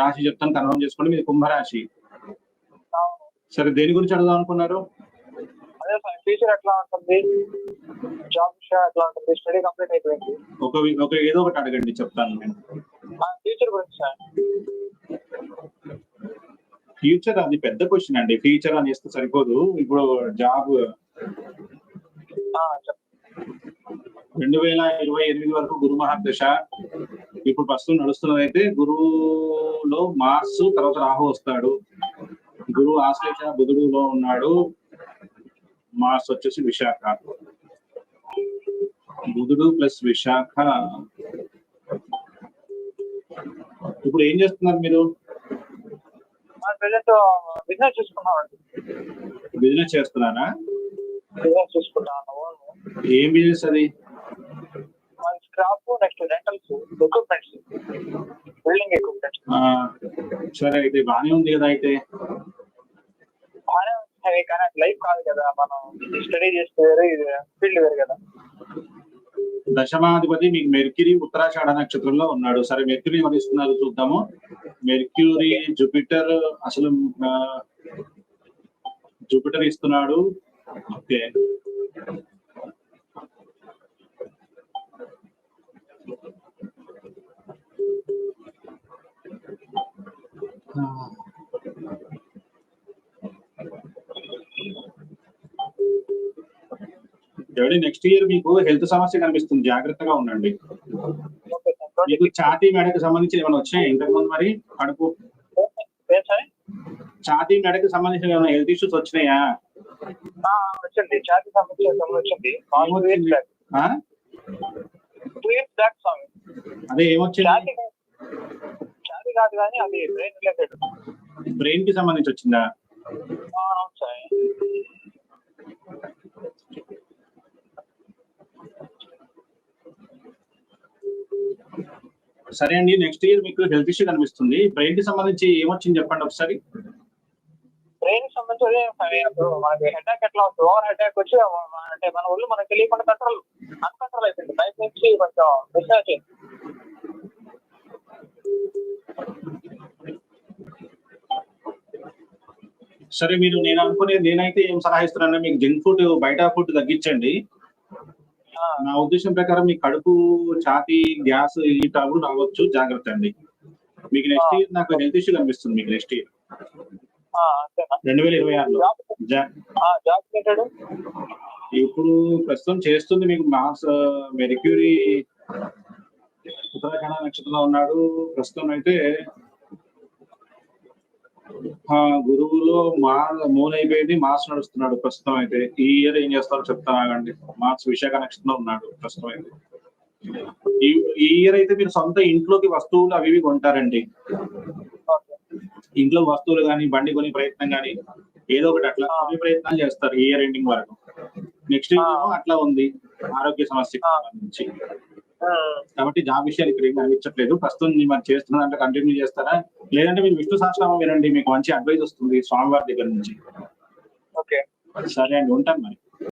రాశి చెప్తాను కన్ఫర్మ్ చేసుకోండి మీది కుంభరాశి. సరే దేని గురించి అడుగుదాం అనుకున్నారు? ఫ్యూచర్ ఎట్లా ఉంటుంది? జాబ్ విషయం ఎట్లా ఉంటుంది? స్టడీ కంప్లీట్ అయిపోయింది. ఒక ఒక ఏదో ఒకటి అడగండి చెప్తాను నేను. ఫ్యూచర్ గురించి సార్. ఫ్యూచర్ అది పెద్ద క్వశ్చన్ అండి. ఫ్యూచర్ అని ఇస్తే సరిపోదు. ఇప్పుడు జాబ్ రెండు వేల ఇరవై ఎనిమిది వరకు గురు మహాదశ ఇప్పుడు ప్రస్తుతం నడుస్తున్నది అయితే గురువులో మార్స్ తర్వాత రాహు వస్తాడు. గురువు ఆశ్లేష బుధుడులో ఉన్నాడు. మార్స్ వచ్చేసి విశాఖ. బుధుడు ప్లస్ విశాఖ. ఇప్పుడు ఏం చేస్తున్నారు మీరు? బిజినెస్ చూసుకున్నామండి. బిజినెస్ చేస్తున్నారా? బిజినెస్ చూసుకున్నాను. ఏం బిజినెస్ అది? సరే అయితే బానే ఉంది కదా అయితే. బాగానే ఉంది కానీ లైఫ్ కాదు కదా మనం స్టడీ చేస్తే వేరే ఫీల్డ్ వేరు కదా దశమాధిపతి మీకు మెర్క్యూరీ ఉత్తరాషాఢ నక్షత్రంలో ఉన్నాడు. సరే మెర్క్యూరీ వరిస్తున్నారు ఇస్తున్నారు చూద్దాము. మెర్క్యూరీ జూపిటర్ అసలు జూపిటర్ ఇస్తున్నాడు. ఓకే. నెక్స్ట్ ఇయర్ మీకు హెల్త్ సమస్య కనిపిస్తుంది. జాగ్రత్తగా ఉండండి. మీకు ఛాతీ మెడకు సంబంధించి ఏమైనా వచ్చాయి? ఇంతకు ముందు మరి కడుపు ఛాతీ మెడకు సంబంధించిన ఏమైనా హెల్త్ ఇష్యూస్ వచ్చినాయా? ఆ, వచ్చింది. ఛాతీ సమస్య వచ్చింది? టూ ఇయర్స్ బ్యాక్ ఆ? టూ ఇయర్స్ బ్యాక్ స్వామి అదే ఏమొచ్చింది? కాదు కానీ అది బ్రెయిన్ రిలేటెడ్ బ్రెయిన్కి సంబంధించి వచ్చిందా? అవును సార్. సరే అండి నెక్స్ట్ ఇయర్ మీకు హెల్త్ ఇష్యూ కనిపిస్తుంది. బ్రెయిన్కి సంబంధించి ఏమొచ్చింది చెప్పండి ఒకసారి? బ్రెయిన్ సంబంధించి సార్ ఇప్పుడు మనకి ఎట్లా వస్తుంది? ఓవర్ అటాక్ వచ్చి అంటే మన ఒళ్ళు మనకు తెలియకుండా కంట్రోల్ అన్కంట్రోల్ అయిపోయింది. బయట నుంచి కొంచెం సరే మీరు నేను అనుకునేది నేనైతే ఏం సలహా ఇస్తున్నాను మీకు జంక్ ఫుడ్ బయట ఫుడ్ తగ్గించండి. నా ఉద్దేశం ప్రకారం మీ కడుపు ఛాతీ గ్యాస్ ఈ ట్రబుల్ రావచ్చు. జాగ్రత్త అండి. మీకు నెక్స్ట్ ఇయర్ నాకు హెల్త్ ఇష్యూ కనిపిస్తుంది మీకు నెక్స్ట్ ఇయర్. రెండు వేల ఇరవై ఆరులో. ఇప్పుడు ప్రస్తుతం చేస్తుంది మీకు మాస్ మెరిక్యూరీ ఉత్తరాఖండ నక్షత్రంలో ఉన్నాడు. ప్రస్తుతం అయితే గురువులో మా మూన్ అయిపోయింది మార్క్స్ నడుస్తున్నాడు ప్రస్తుతం అయితే. ఈ ఇయర్ ఏం చేస్తారో చెప్తాను ఆగండి. మార్క్స్ విశాఖ నక్షత్రంలో ఉన్నాడు ప్రస్తుతం అయితే. ఈ ఇయర్ అయితే మీరు సొంత ఇంట్లోకి వస్తువులు అవి ఇవి కొంటారండి. ఇంట్లో వస్తువులు కానీ బండి కొని ప్రయత్నం కానీ ఏదో ఒకటి అట్లా కొన్ని ప్రయత్నాలు చేస్తారు ఈ ఇయర్ ఎండింగ్ వరకు. నెక్స్ట్ అట్లా ఉంది. ఆరోగ్య సమస్యకి సంబంధించి. కాబట్టి జాబ్ విషయాలు ఇక్కడ ఏం అనిపించట్లేదు. ప్రస్తుతం మీరు చేస్తున్న దాంట్లో కంటిన్యూ చేస్తారా? లేదంటే మీరు విష్ణు సహస్రనామం వినండి మీకు మంచి అడ్వైస్ వస్తుంది స్వామివారి దగ్గర నుంచి. ఓకే. సరే అండి ఉంటాను మరి.